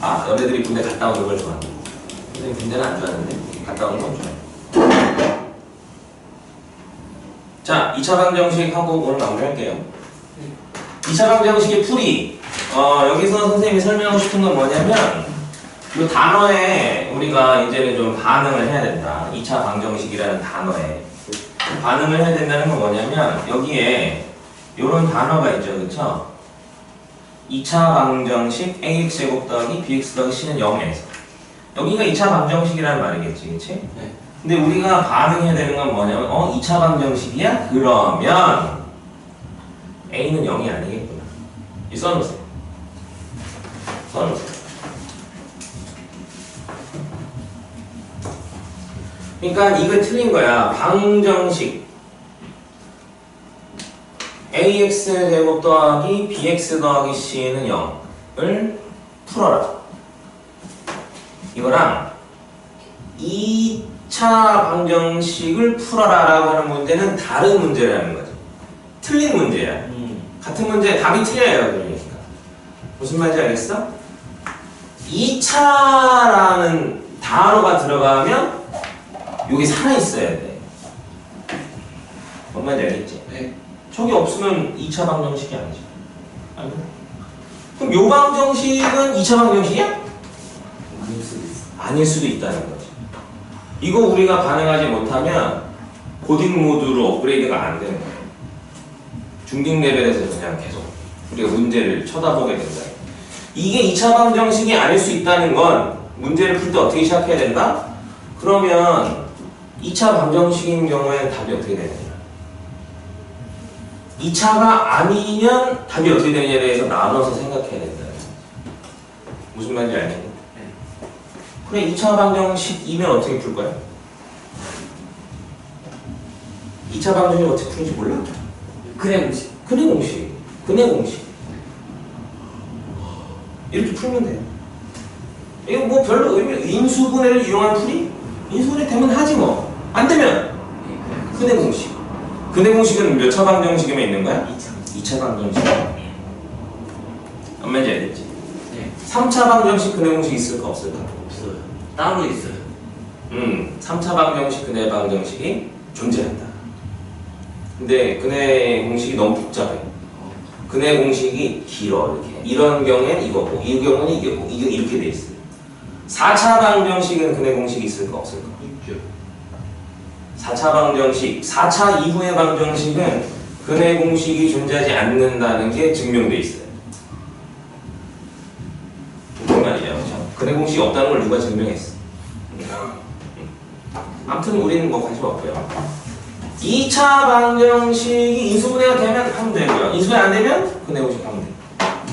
아, 너네들이 군대 갔다 오는 걸 좋아한다. 선생님 군대는 안 좋아하는데 갔다 오는 건 좋아해. 자, 2차 방정식 하고 오늘 마무리할게요. 2차 방정식의 풀이. 어, 여기서 선생님이 설명하고 싶은 건 뭐냐면 이 단어에 우리가 이제는 좀 반응을 해야 된다. 2차 방정식이라는 단어에 반응을 해야 된다는 건 뭐냐면 여기에 이런 단어가 있죠, 그렇죠? 2차 방정식 ax제곱 더하기 bx 더하기 c는 0에서 여기가 2차 방정식이라는 말이겠지, 그렇지? 네. 근데 우리가 반응해야 되는 건 뭐냐면 어 2차 방정식이야? 그러면 a는 0이 아니겠구나. 이 써놓으세요. 써놓으세요. 그러니까 이거 틀린 거야. 방정식 ax 제곱 더하기 bx 더하기 c는 0을 풀어라. 이거랑 2차 방정식을 풀어라 라고 하는 문제는 다른 문제라는 거죠. 틀린 문제야. 음. 같은 문제 답이 틀려요, 그러니까. 무슨 말인지 알겠어? 2차라는 단어가 들어가면 여기 살아있어야 돼. 뭔 말인지 알겠지? 네. 저기 없으면 2차 방정식이 아니지. 아니 그럼 요 방정식은 2차 방정식이야? 아닐 수도 있어. 아닐 수도 있다는 거지. 이거 우리가 반응하지 못하면 고딩 모드로 업그레이드가 안 되는 거예요. 중딩 레벨에서 그냥 계속 우리가 문제를 쳐다보게 된다. 이게 2차 방정식이 아닐 수 있다는 건 문제를 풀 때 어떻게 시작해야 된다? 그러면 2차 방정식인 경우에는 답이 어떻게 되느냐? 2차가 아니면 답이 어떻게 되느냐에 대해서 나눠서 생각해야 된다. 무슨 말인지 알겠니? 그래 2차 방정식이면 어떻게 풀 거야? 2차 방정식 어떻게 푸는지 몰라? 그래 공식. 근해 공식, 근해 공식 이렇게 풀면 돼요. 이거 뭐 별로 의미 인수분해를 이용한 풀이 인수분해 되면 하지 뭐. 안 되면 네, 근해 공식. 근해 공식은 몇 차 방정식에만 있는 거야? 그래. 2차. 2차 방정식. 엄마인지 알겠지? 네. 3차 방정식 근해 공식 있을까 없을까? 없어요. 따로 있어요. 음, 3차 방정식, 근해 방정식이 존재한다. 근데 근해 공식이 너무 복잡해. 어. 근해 공식이 길어 이렇게. 이런 경우엔 이거고, 이 경우는 이거고, 이게 이렇게 돼 있어요. 4차 방정식은 근해 공식이 있을까 없을까? 있죠. 4차 방정식, 4차 이후의 방정식은 근해 공식이 존재하지 않는다는 게 증명돼 있어요. 무슨 말이냐, 그렇죠? 근해 공식이 없다는 걸 누가 증명했어? 아무튼 우리는 뭐 관심 없고요. 2차 방정식이 인수분해가 되면 하면 되고요. 인수분해 안 되면 근해 공식 하면 돼.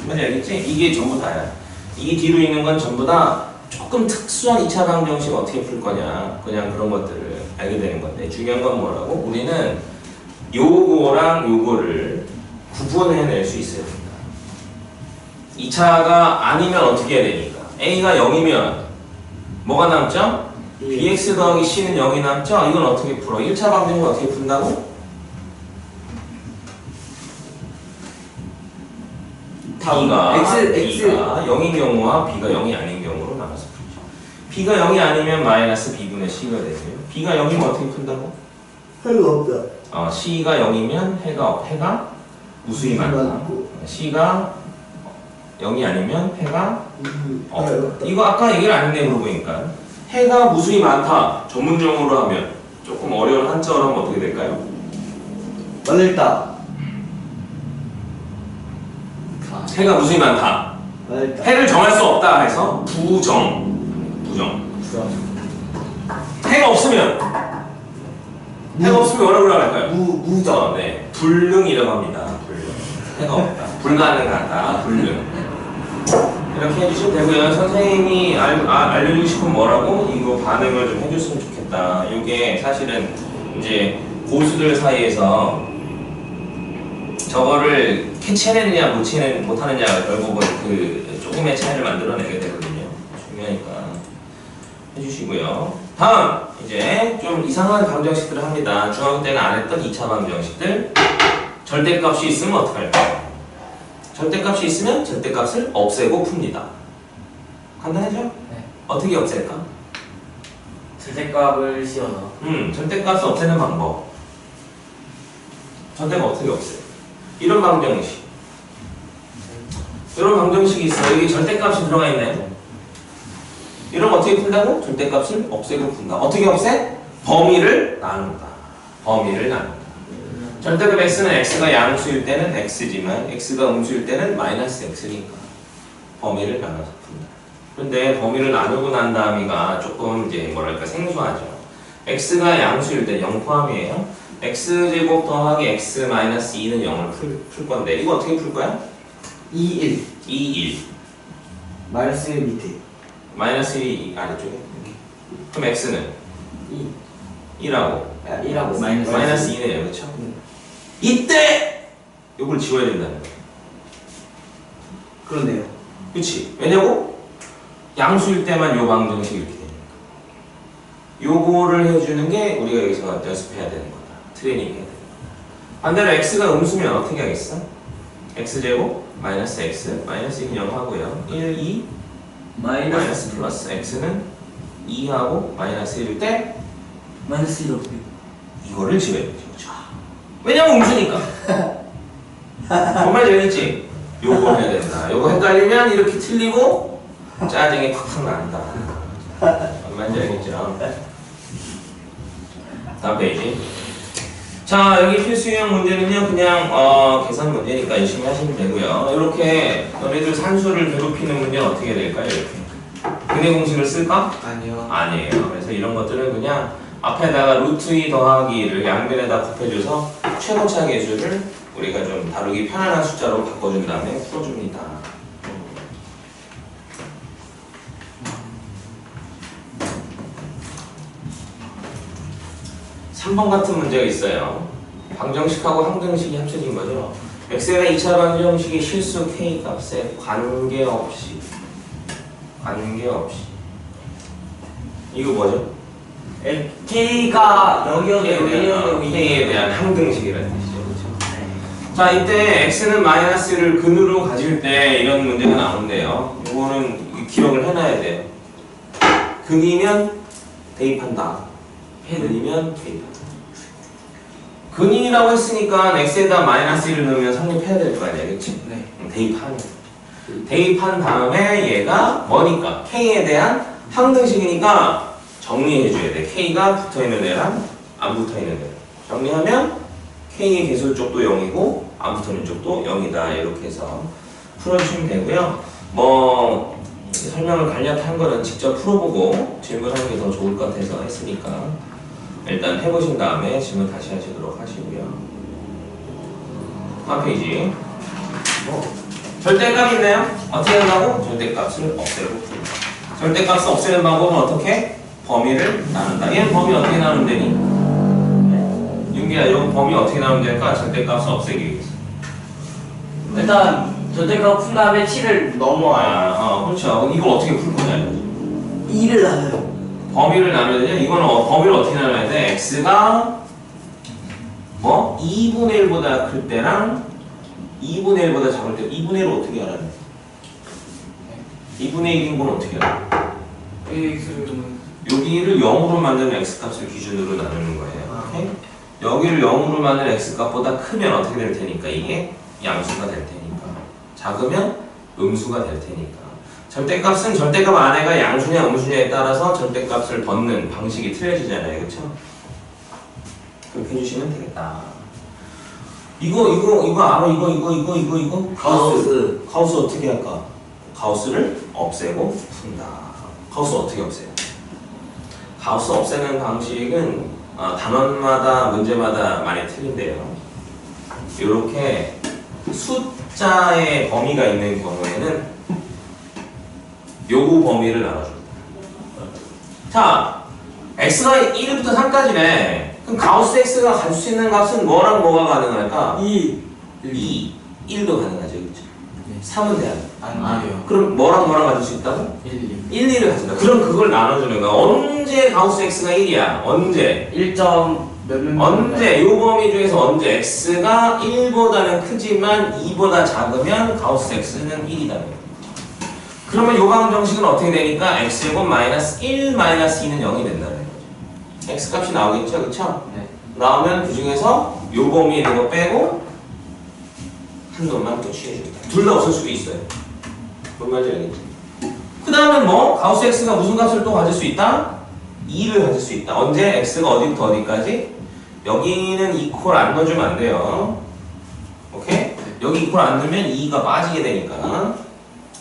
뭔지 알겠지? 이게 전부 다야. 이 뒤로 있는 건 전부 다 조금 특수한 2차 방정식 어떻게 풀 거냐. 그냥 그런 것들을 알게 되는 건데 중요한 건 뭐라고? 우리는 요거랑 요거를 구분해낼 수 있어야 된다. 2차가 아니면 어떻게 해야 되니까? A가 0이면 뭐가 남죠? bx 더하기 c는 0이 남죠? 이건 어떻게 풀어? 1차 방정식 어떻게 푼다고? b가 X, X. b가 0인 경우와 b가 0이 아닌 풀죠. B가 0이 아니면 마이너스 b분의 c가 되고요. b가 0이면 어떻게 푼다고? 할거 없다. 어, c가 0이면 해가 해가 무수히 많다. c가 0이 아니면 해가 없다. 이거 아까 얘기를 안 했네 물어보니까 해가 무수히 많다 전문용어로 하면 조금 어려운 한자어로 하면 어떻게 될까요? 가. 해가 무수히 많다. 해를 정할 수 없다 해서 부정 부정. 해가 없으면 해가 없으면 뭐라고 할까요? 무 무정. 어, 네. 불능이라고 합니다. 불능. 해가 없다. 불가능하다. 불능. 이렇게 해주시면 되고요. 선생님이 알, 아, 알려주고 싶은 뭐라고 이거 반응을 좀 해줬으면 좋겠다. 이게 사실은 이제 고수들 사이에서 저거를 캐치해내느냐 못 못하느냐 결국은 그 조금의 차이를 만들어내게 중요하니까 해주시고요 다음 이제 좀 이상한 방정식들을 합니다 중학교 때는 안 했던 2차 방정식들 절대값이 있으면 어떡할까요? 절대값이 있으면 절대값을 없애고 풉니다 간단하죠? 네. 어떻게 없앨까? 절대값을 씌워서 음, 절대값을 없애는 방법. 절대값 어떻게 없애? 이런 방정식. 이런 방정식이 있어. 여기 절대값이 들어가 있네. 이런 거 어떻게 푼다고? 절대값을 없애고 푼다. 어떻게 없애? 범위를 나눈다. 범위를 나눈다. 절대값 x는 x가 양수일 때는 x지만 x가 음수일 때는 마이너스 x니까 범위를 나눠서 푼다. 근데 범위를 나누고 난 다음이가 조금 이제 뭐랄까 생소하죠. x가 양수일 때 0 포함이에요. x제곱 더하기 x 마이너스 2는 0을 풀, 풀 건데 이거 어떻게 풀 거야? 2, 1 2, 1 마이너스 1 밑에 마이너스 1이 아래쪽에 그럼 x는 2 2라고 1하고 마이너스 마이너스 2네요 그렇죠? 네. 이때 요걸 지워야 된다는 거야 그렇네요 그치? 왜냐고? 양수일 때만 요 방정식이 이렇게 되니까 요거를 해주는 게 우리가 여기서 연습해야 되는 거다 트레이닝 해야 되는 거다 반대로 x가 음수면 어떻게 하겠어? x제곱 마이너스 x 마이너스 2는 0 하고요 1, 2 마이너스 플러스 x는 2하고 마이너스 1일 때 마이너스 1 어떻게 이거를 지워야 되죠 그렇죠? 왜냐면 음수니까 정말 재밌지? 요거 해야 된다 요거 헷갈리면 이렇게 틀리고 짜증이 팍팍 난다 뭔 말인지 알겠죠? 다음 페이지 자 여기 필수 유형 문제는요 그냥 어, 계산 문제니까 열심히 하시면 되고요 이렇게 너네들 산수를 괴롭히는 문제는 어떻게 될까요 이렇게 근해 공식을 쓸까? 아니요 아니에요. 그래서 이런 것들은 그냥 앞에다가 루트 2 더하기를 양변에다 곱해줘서 최고차 계수를 우리가 좀 다루기 편안한 숫자로 바꿔준 다음에 풀어줍니다. 3번 같은 문제가 있어요. 방정식하고 항등식이 합쳐진 거죠. 엑셀의 2차 방정식의 실수 k 값에 관계없이 관계없이 이거 뭐죠? K가 여기여도 어, K에 대한 항등식이라는 뜻이죠. 그렇죠? 네. 자, 이때 x는 마이너스를 근으로 가질 때 이런 문제가 나오는데요. 이거는 기억을 해놔야 돼요. 근이면 대입한다. 근이면 대입한다. 근이라고 했으니까 x에다 마이너스 1을 넣으면 성립해야 될 거 아니야, 그치? 네. 대입하는 대입한 다음에 얘가 뭐니까? K에 대한 항등식이니까 정리해 줘야 돼. K가 붙어 있는 애랑 안 붙어 있는 애 정리하면 k의 개수 쪽도 0이고 안 붙어 있는 쪽도 0이다. 이렇게 해서 풀어주시면 되고요. 뭐 설명을 간략히 한 거는 직접 풀어보고 질문하는 게 더 좋을 것 같아서 했으니까 일단 해보신 다음에 질문 다시 하시도록 하시고요 다음 페이지 뭐 절대값 있나요? 어떻게 한다고? 절대값을 없애고. 절대값을 없애는 방법은 어떻게? 범위를 나눈다. 얘는 범위 어떻게 나누면 되니? 윤기야, 이거 범위 어떻게 나누면 될까? 절대값을 없애기 위해서. 일단 절대값 푼 다음에 7을 넘어와요 아, 어, 그렇죠. 이걸 어떻게 풀 거냐. 이거지. 2를 나눠요 범위를 나눠야 되냐? 이거는 어, 범위를 어떻게 나눠야 돼? x가 뭐? 2분의 1보다 클 때랑 2분의 1보다 작을 때 2분의 1을 어떻게 알아야 돼? 2분의 1인 건 어떻게 알아? 여기를 0으로 만드는 x값을 기준으로 나누는 거예요. 아. 오케이? 여기를 0으로 만드는 x값보다 크면 어떻게 될 테니까 이게 양수가 될 테니까 작으면 음수가 될 테니까 절대값은 절대값 안에가 양수냐 음수냐에 따라서 절대값을 벗는 방식이 틀려지잖아요. 그렇죠? 그렇게 해주시면 되겠다. 이거 이거 이거 알아? 이거 이거 이거 이거 이거 가우스 가우스 어떻게 할까? 가우스를 없애고 푼다. 가우스 어떻게 없애요? 가우스 없애는 방식은 어, 단원마다 문제마다 많이 틀린데요. 이렇게 숫자의 범위가 있는 경우에는 요구 범위를 나눠줍니다. 자, x가 1부터 3까지네. 그럼 가우스 x가 가질 수 있는 값은 뭐랑 뭐가 가능할까? 2 2, 1도 가능하죠. 그렇죠? 네. 3은 돼야 돼. 아니에요 그럼 뭐랑 뭐랑 가질 수 있다고? 1, 1, 2를 가진다. 그럼 그걸 나눠주는 거야. 언제 가우스 x가 1이야? 언제? 1점 몇몇 언제? 요 범위 중에서 언제 x가 1보다는 크지만 2보다 작으면 가우스 x는 1이다. 그러면 요강 정식은 어떻게 되니까 x제곱 마이너스 1 마이너스 2는 0이 된다는 거죠. x 값이 나오겠죠, 그쵸? 네. 나오면 그 중에서 요 범위에 있는 거 빼고 한 놈만 또 취해준다. 둘 다 없을 수도 있어요. 뭔 말인지 알겠지? 그 다음은 뭐 가우스 x가 무슨 값을 또 가질 수 있다? 2를 가질 수 있다. 언제 x가 어디부터 어디까지? 여기는 이퀄 안 넣어주면 안 돼요. 오케이? 여기 이퀄 안 넣으면 2가 빠지게 되니까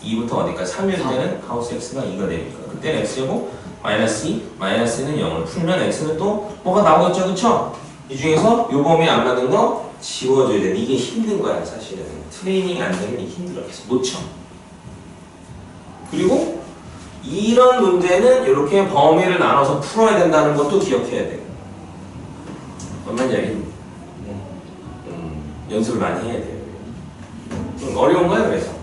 2부터 어디까지? 3일 때는 가우스 x가 2가 되니까 그때는 x제곱 마이너스 2, 마이너스 는 0을 풀면 x는 또 뭐가 나오겠죠, 그쵸? 이 중에서 요 범위 안 맞는 거 지워줘야 돼. 이게 힘든 거야, 사실은. 트레이닝 안 되면 이게 힘들어. 그래서 못 쳐. 그리고 이런 문제는 이렇게 범위를 나눠서 풀어야 된다는 것도 기억해야 돼. 뭔 말인지 알겠니? 음, 연습을 많이 해야 돼요. 좀 어려운 거예요, 그래서.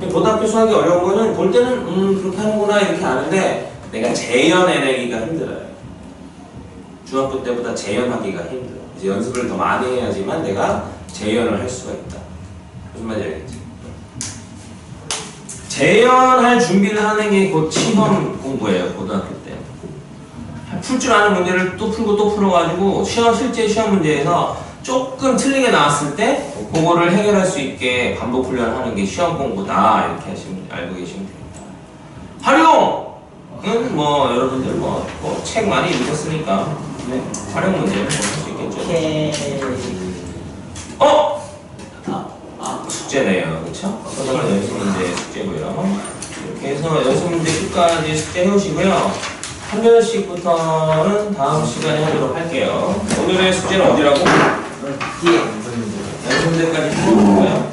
고등학교 수학이 어려운 거는 볼 때는 음 그렇게 하는구나 이렇게 아는데 내가 재현해내기가 힘들어요. 중학교 때보다 재현하기가 힘들어. 이제 연습을 더 많이 해야지만 내가 재현을 할 수가 있다. 무슨 말인지 알겠지? 재현할 준비를 하는 게 곧 시험 공부예요, 고등학교 때. 풀 줄 아는 문제를 또 풀고 또 풀어가지고 시험, 실제 시험 문제에서 조금 틀리게 나왔을 때 그거를 해결할 수 있게 반복 훈련하는 게 시험 공부다 이렇게 하시면 알고 계시면 됩니다. 활용은 뭐 여러분들 뭐 책 많이 읽었으니까 네, 활용 문제는 뭐할수 있겠죠. 오케이. 어 아, 아. 숙제네요, 그렇죠? 이거는 연습 문제 숙제고요. 이렇게 해서 연습 문제 끝까지 숙제 해오시고요. 한 변씩부터는 다음 시간에 하도록 할게요. 오늘의 숙제는 어디라고? 뒤에. 문제까지 풀어볼까요?